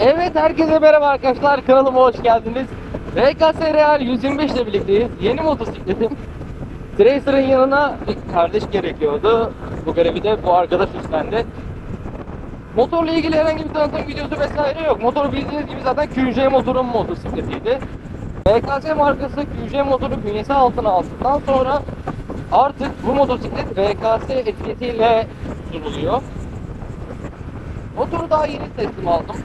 Evet herkese merhaba arkadaşlar kanalıma hoş geldiniz. RKS Real 125 ile birlikteyiz. Yeni motosikletim. Tracer'ın yanına bir kardeş gerekiyordu. Bu görevi de bu arkadaş üstlendi. Motorla ilgili herhangi bir tanıtım videosu vesaire yok. Motor bildiğiniz gibi zaten QJ motorun motosikletiydi. RKS markası QJ motoru bünyesi altına aldıktan sonra artık bu motosiklet RKS etiketiyle sunuluyor. Motoru daha yeni teslim aldım.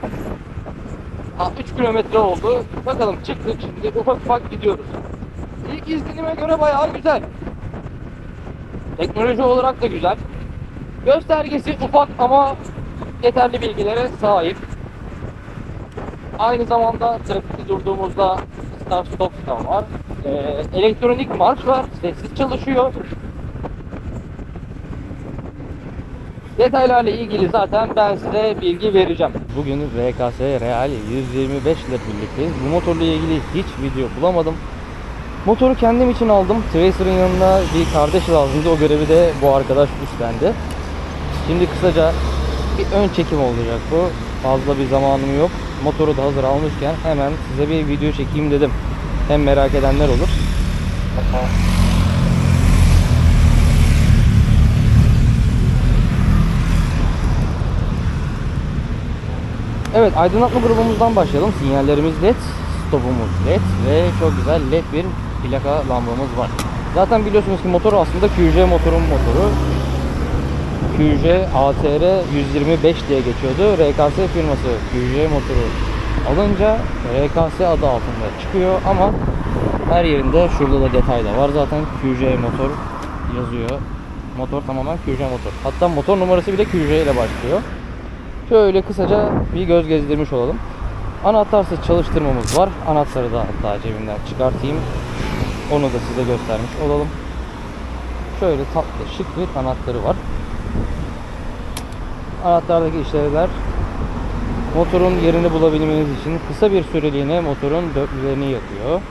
Ha, 3 kilometre oldu. Bakalım çıktık şimdi ufak ufak gidiyoruz. İlk izlenime göre bayağı güzel. Teknoloji olarak da güzel. Göstergesi ufak ama yeterli bilgilere sahip. Aynı zamanda trafikte durduğumuzda start stop da var. Ee, elektronik marş var. Sessiz çalışıyor. Detaylarla ilgili zaten ben size bilgi vereceğim. Bugün RKS Real 125 ile birlikteyiz. Bu motorla ilgili hiç video bulamadım. Motoru kendim için aldım. Tracer'ın yanına bir kardeş lazımdı. O görevi de bu arkadaş üstlendi. Şimdi kısaca bir ön çekim olacak bu. Fazla bir zamanım yok. Motoru da hazır almışken hemen size bir video çekeyim dedim. Hem merak edenler olur. Evet aydınlatma grubumuzdan başlayalım. Sinyallerimiz led, stopumuz led ve çok güzel led bir plaka lambamız var. Zaten biliyorsunuz ki motor aslında QJ motorun motoru. QJ ATR 125 diye geçiyordu. RKS firması QJ motoru alınca RKS adı altında çıkıyor ama her yerinde şurada da detay da var. Zaten QJ motor yazıyor. Motor tamamen QJ motor. Hatta motor numarası bile QJ ile başlıyor. Şöyle kısaca bir göz gezdirmiş olalım. Anahtarsız çalıştırmamız var. Anahtarı da hatta cebimden çıkartayım. Onu da size göstermiş olalım. Şöyle tatlı şık bir anahtarı var. Anahtardaki işlevler motorun yerini bulabilmeniz için kısa bir süreliğine motorun dörtlülerini yakıyor.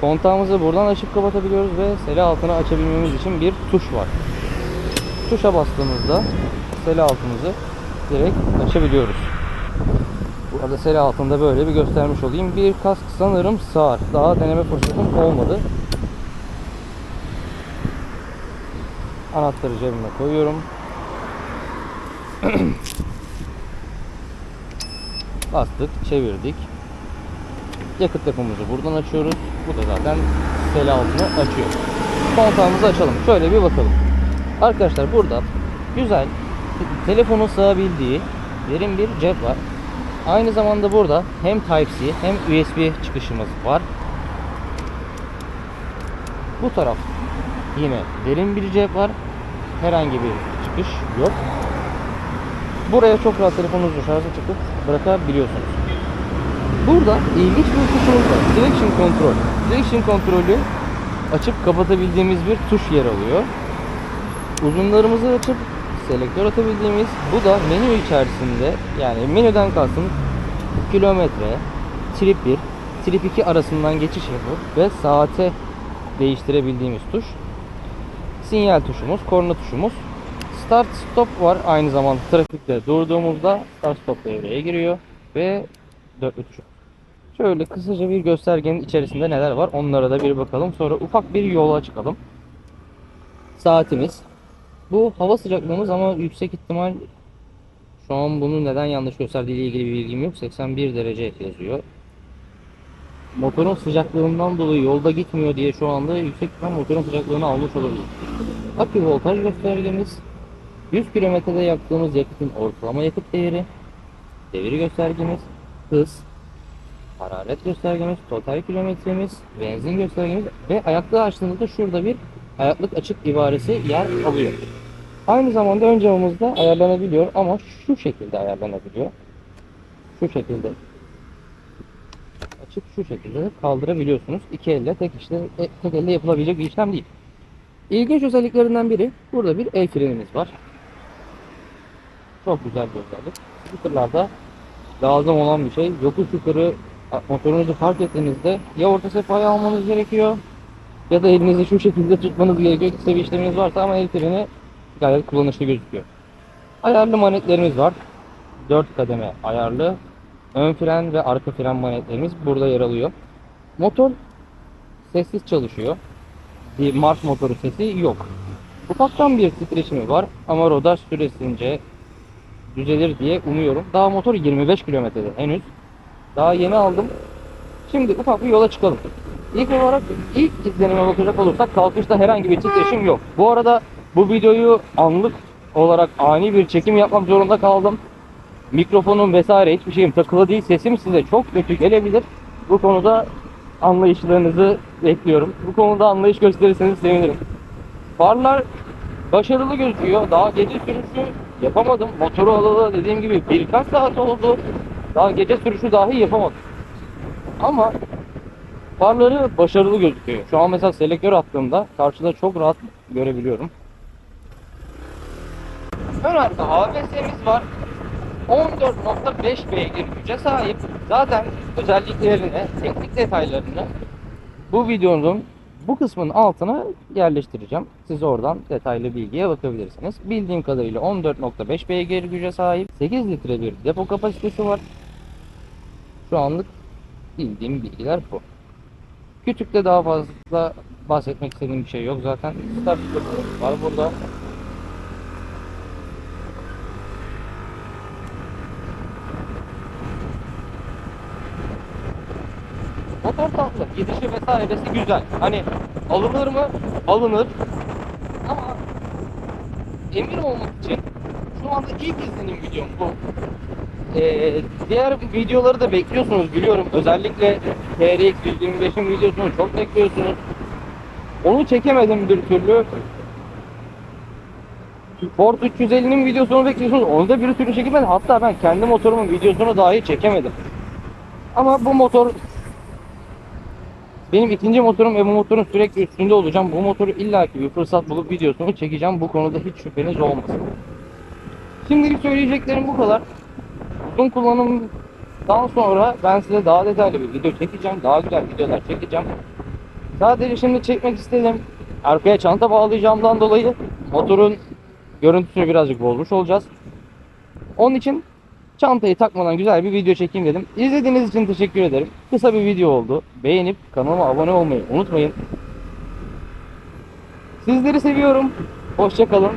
Kontağımızı buradan açıp kapatabiliyoruz ve sele altını açabilmemiz için bir tuş var. Tuşa bastığımızda sele altımızı direkt açabiliyoruz. Bu arada sele altında böyle bir göstermiş olayım. Bir kask sanırım sağır. Daha deneme fırsatım olmadı. Anahtarı cebime koyuyorum. Bastık, çevirdik. Yakıt depomuzu buradan açıyoruz. Bu da zaten sele altını açıyor. Kontağımızı açalım. Şöyle bir bakalım. Arkadaşlar burada güzel telefonun sığabildiği derin bir cep var. Aynı zamanda burada hem Type-C hem USB çıkışımız var. Bu taraf yine derin bir cep var. Herhangi bir çıkış yok. Buraya çok rahat telefonunuzu şarja takıp bırakabiliyorsunuz. Burada ilginç bir tuşumuz var. Direction Control. Direction kontrolü açıp kapatabildiğimiz bir tuş yer alıyor. Uzunlarımızı açıp selektör atabildiğimiz bu da menü içerisinde yani menüden kastım kilometre, trip 1, trip 2 arasından geçiş yapıp ve saate değiştirebildiğimiz tuş. Sinyal tuşumuz, korna tuşumuz. Start stop var aynı zamanda trafikte durduğumuzda start stop devreye giriyor ve dörtlü tuşu. Şöyle kısaca bir göstergenin içerisinde neler var onlara da bir bakalım. Sonra ufak bir yola çıkalım. Saatimiz, bu hava sıcaklığımız ama yüksek ihtimal şu an bunu neden yanlış gösterdiği ile ilgili bir bilgim yok. 81 derece yazıyor. Motorun sıcaklığından dolayı yolda gitmiyor diye şu anda yüksek ihtimal motorun sıcaklığını almış olabilir. Akü voltaj göstergemiz, 100 kilometrede yaktığımız yakıtın ortalama yakıt değeri, devir göstergemiz, hız, hararet göstergemiz, total kilometremiz, benzin göstergemiz ve ayaklığı açtığımızda şurada bir ayaklık açık ibaresi yer alıyor. Aynı zamanda ön camımız da ayarlanabiliyor ama şu şekilde ayarlanabiliyor. Şu şekilde açıp şu şekilde de kaldırabiliyorsunuz. İki elle tek işte e, tek elle yapılabilecek bir işlem değil. İlginç özelliklerinden biri burada bir el frenimiz var. Çok güzel bir özellik. Scooterlarda lazım olan bir şey. Yokuş yukarı motorunuzu park ettiğinizde ya orta sefayı almanız gerekiyor ya da elinizi şu şekilde tutmanız gerekiyor kısa bir varsa ama el freni gayet kullanışlı gözüküyor. Ayarlı manetlerimiz var. 4 kademe ayarlı. ön fren ve arka fren manetlerimiz burada yer alıyor. Motor sessiz çalışıyor. Bir marş motoru sesi yok. Ufaktan bir titreşimi var ama rodaj süresince düzelir diye umuyorum. Daha motor 25 kilometrede henüz. Daha yeni aldım. Şimdi ufak bir yola çıkalım. İlk olarak ilk izlenime bakacak olursak kalkışta herhangi bir titreşim yok. Bu arada bu videoyu anlık olarak ani bir çekim yapmak zorunda kaldım. Mikrofonum vesaire hiçbir şeyim takılı değil. Sesim size çok kötü gelebilir. Bu konuda anlayışlarınızı bekliyorum. Bu konuda anlayış gösterirseniz sevinirim. Farlar başarılı gözüküyor. Daha gece sürüşü yapamadım. Motoru alalı dediğim gibi birkaç saat oldu. Daha gece sürüşü dahi yapamadım. Ama farları başarılı gözüküyor. Şu an mesela selektör attığımda karşıda çok rahat görebiliyorum. Ön arka ABS'miz var. 14.5 beygir güce sahip. Zaten özelliklerini, teknik detaylarını bu videonun bu kısmın altına yerleştireceğim. Siz oradan detaylı bilgiye bakabilirsiniz. Bildiğim kadarıyla 14.5 beygir güce sahip. 8 litre bir depo kapasitesi var. Şu anlık bildiğim bilgiler bu. Küçükte daha fazla bahsetmek istediğim bir şey yok zaten. Start var burada. Motor tatlı, gidişi vesairesi güzel. Hani alınır mı? Alınır. Ama emin olmak için şu anda ilk izlenim videom bu. Ee, diğer videoları da bekliyorsunuz biliyorum. Özellikle TRX 125'in videosunu çok bekliyorsunuz. Onu çekemedim bir türlü. Ford 350'nin videosunu bekliyorsunuz. Onu da bir türlü çekemedim. Hatta ben kendi motorumun videosunu dahi çekemedim. Ama bu motor benim ikinci motorum ve bu motorun sürekli üstünde olacağım. Bu motoru illaki bir fırsat bulup videosunu çekeceğim. Bu konuda hiç şüpheniz olmasın. Şimdilik söyleyeceklerim bu kadar. Uzun kullanımdan sonra ben size daha detaylı bir video çekeceğim. Daha güzel videolar çekeceğim. Sadece şimdi çekmek istedim. Arkaya çanta bağlayacağımdan dolayı motorun görüntüsünü birazcık bozmuş olacağız. Onun için çantayı takmadan güzel bir video çekeyim dedim. İzlediğiniz için teşekkür ederim. Kısa bir video oldu. Beğenip kanalıma abone olmayı unutmayın. Sizleri seviyorum. Hoşça kalın.